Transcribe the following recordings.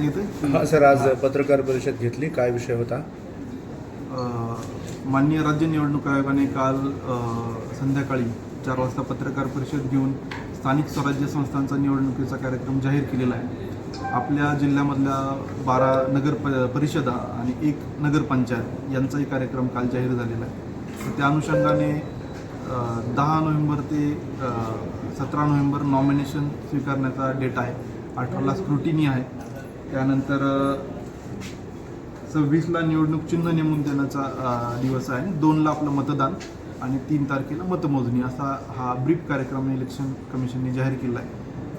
की हा सर आज पत्रकार परिषद घेतली. काय विषय होता? माननीय राज्य निवडणूक आयोगाने काल संध्याकाळी चार वाजता पत्रकार परिषद घेऊन स्थानिक स्वराज्य संस्थांचा निवडणुकीचा कार्यक्रम जाहीर केलेला आहे. आपल्या जिल्ह्यामधल्या बारा नगर प परिषदा आणि एक नगरपंचायत यांचाही कार्यक्रम काल जाहीर झालेला आहे. त्या अनुषंगाने दहा नोव्हेंबर ते सतरा नोव्हेंबर नॉमिनेशन स्वीकारण्याचा डेट आहे. अठराला स्क्रुटिनी आहे. त्यानंतर सव्वीसला निवडणूक चिन्ह नेमून देण्याचा दिवस आहे दोनला आपलं मतदान आणि तीन तारखेला मतमोजणी असा हा ब्रीफ कार्यक्रम इलेक्शन कमिशनने जाहीर केला आहे.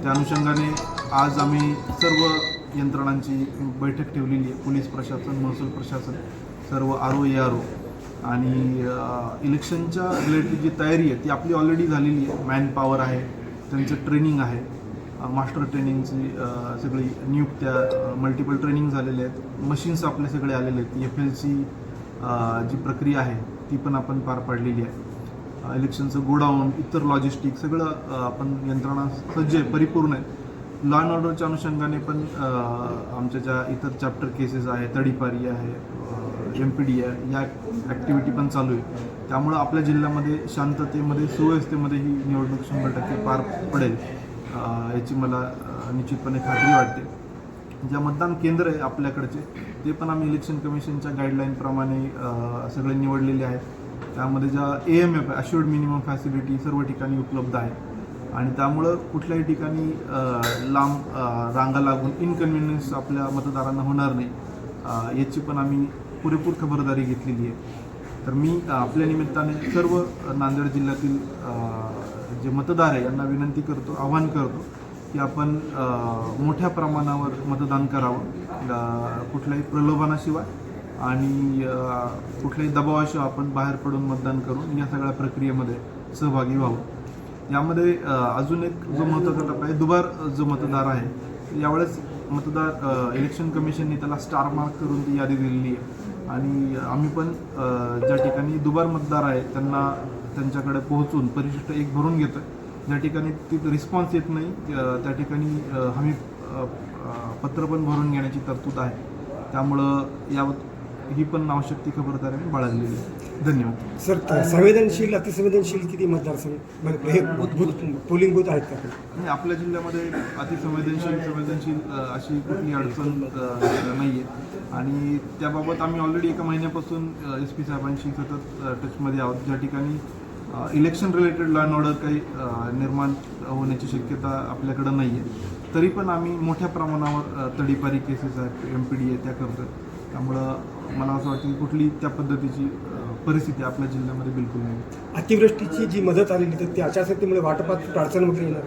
त्या अनुषंगाने आज आम्ही सर्व यंत्रणांची बैठक ठेवलेली आहे. पोलीस प्रशासन महसूल प्रशासन सर्व R O A R O आणि इलेक्शनच्या रिलेटेड जी तयारी आहे ती आपली ऑलरेडी झालेली आहे. मॅन पॉवर आहे त्यांचं ट्रेनिंग आहे. मास्टर ट्रेनिंगची सगळी नियुक्त्या मल्टिपल ट्रेनिंग झालेले आहेत. मशीन्स आपले सगळे आलेले आहेत. एफ एल सी जी प्रक्रिया आहे ती पण आपण पार पाडलेली आहे. इलेक्शनचं गोडाऊन इतर लॉजिस्टिक सगळं आपण यंत्रणा सज्ज आहे परिपूर्ण आहे. लॉ अँड ऑर्डरच्या अनुषंगाने पण आमच्या ज्या इतर चॅप्टर केसेस आहे तडीपारी आहे एम पी डी आहे या ॲक्टिव्हिटी पण चालू आहे. त्यामुळं आपल्या जिल्ह्यामध्ये शांततेमध्ये सुव्यवस्थेमध्ये ही निवडणूक शंभर टक्के पार पडेल. याची मला निश्चितपणे खात्री वाटते. ज्या मतदान केंद्र आहे आपल्याकडचे ते पण आम्ही इलेक्शन कमिशनच्या गाईडलाईनप्रमाणे सगळे निवडलेले आहेत. त्यामध्ये ज्या A M F assured minimum facility सर्व ठिकाणी उपलब्ध आहे आणि त्यामुळं कुठल्याही ठिकाणी लांब रांगा लागून इनकन्व्हिनियन्स आपल्या मतदारांना होणार नाही. याची पण आम्ही पुरेपूर खबरदारी घेतलेली आहे. तर मी आपल्या निमित्ताने सर्व नांदेड जिल्ह्यातील जे मतदार आहे यांना विनंती करतो आवाहन करतो की आपण मोठ्या प्रमाणावर मतदान करावं. कुठल्याही प्रलोभनाशिवाय आणि कुठल्याही दबावाशिवाय आपण बाहेर पडून मतदान करून या सगळ्या प्रक्रियेमध्ये सहभागी व्हावं. यामध्ये अजून एक जो महत्त्वाचा टप्पा आहे दुबार जो मतदार आहे यावेळेस मतदार इलेक्शन कमिशनने त्याला स्टार मार्क करून ती यादी दिलेली आहे. आणि आम्ही पण ज्या ठिकाणी दुबार मतदार आहे त्यांना त्यांच्याकडे पोहोचून परिशिष्ट एक भरून घेतोय. ज्या ठिकाणी ती रिस्पॉन्स येत नाही त्या ठिकाणी अ, पत्र पण भरून घेण्याची तरतूद आहे. त्यामुळं या ही पण आवश्यक ती खबरदारी आम्ही बाळगलेली आहे. धन्यवाद. सर संवेदनशील अतिसंवेदनशील किती मतदारसंघ हे पोलिंग बूथ आहेत का? आणि आपल्या जिल्ह्यामध्ये अतिसंवेदनशील संवेदनशील अशी कुठली अडचण नाही आहे आणि त्याबाबत आम्ही ऑलरेडी एका महिन्यापासून एस पी साहेबांशी सतत टचमध्ये आहोत. ज्या ठिकाणी election related law and order काही निर्माण होण्याची शक्यता आपल्याकडं नाही आहे तरी पण आम्ही मोठ्या प्रमाणावर तडीपारी केसेस आहेत एम पी डी आहे त्या करतो त्यामुळं मला असं वाटतं की कुठली त्या पद्धतीची परिस्थिती आपल्या जिल्ह्यामध्ये बिलकुल नाही. अतिवृष्टीची जी मदत आलेली तर ती आचारसंहितेमुळे वाटपात अडचण वगैरे येणार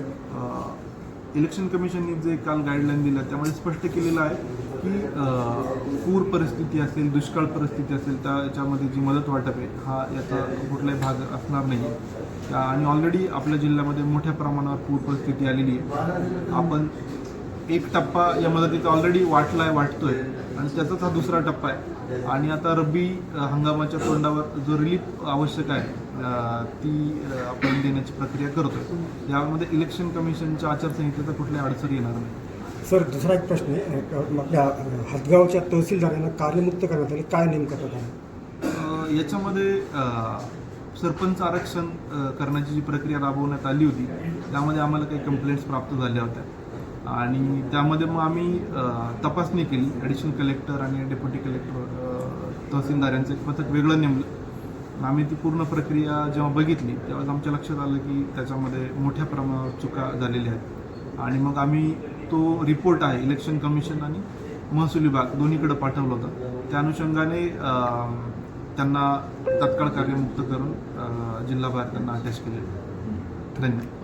इलेक्शन कमिशनने जे काल गाईडलाईन दिल्या त्यामध्ये स्पष्ट केलेलं आहे की पूर परिस्थिती असेल दुष्काळ परिस्थिती असेल त्याच्यामध्ये जी मदत वाटप आहे हा याचा कुठलाही भाग असणार नाही. त्या आणि ऑलरेडी आपल्या जिल्ह्यामध्ये मोठ्या प्रमाणावर पूर परिस्थिती आलेली आहे. आपण एक टप्पा या मदतीचा ऑलरेडी वाटला आहे वाटतोय. आणि त्याचाच हा दुसरा टप्पा आहे. आणि आता रब्बी हंगामाच्या तोंडावर जो रिलीफ आवश्यक आहे ती आपण देण्याची प्रक्रिया करतोय. यामध्ये इलेक्शन कमिशनच्या आचारसंहितेचा कुठल्याही अडचण येणार नाही. सर दुसरा एक प्रश्न आहे. आपल्या हदगावच्या तहसीलदारांना कार्यमुक्त करण्यात आले. काय नेमकं आहे? याच्यामध्ये सरपंच आरक्षण करण्याची जी प्रक्रिया राबवण्यात आली होती त्यामध्ये आम्हाला काही कंप्लेंट्स प्राप्त झाल्या होत्या. आणि त्यामध्ये मग आम्ही तपासणी केली. ॲडिशनल कलेक्टर आणि डेप्युटी कलेक्टर तहसीलदार यांचं एक पथक वेगळं नेमलं. आम्ही ती पूर्ण प्रक्रिया जेव्हा बघितली तेव्हा आमच्या लक्षात आलं की त्याच्यामध्ये मोठ्या प्रमाणावर चुका झालेल्या आहेत. आणि मग आम्ही तो रिपोर्ट आहे इलेक्शन कमिशन आणि महसूल विभाग दोन्हीकडे पाठवलं होतं. त्या अनुषंगाने त्यांना तत्काळ कार्यमुक्त करून जिल्हा जिल्हाबाहेर त्यांना अटॅच केले धन्यवाद.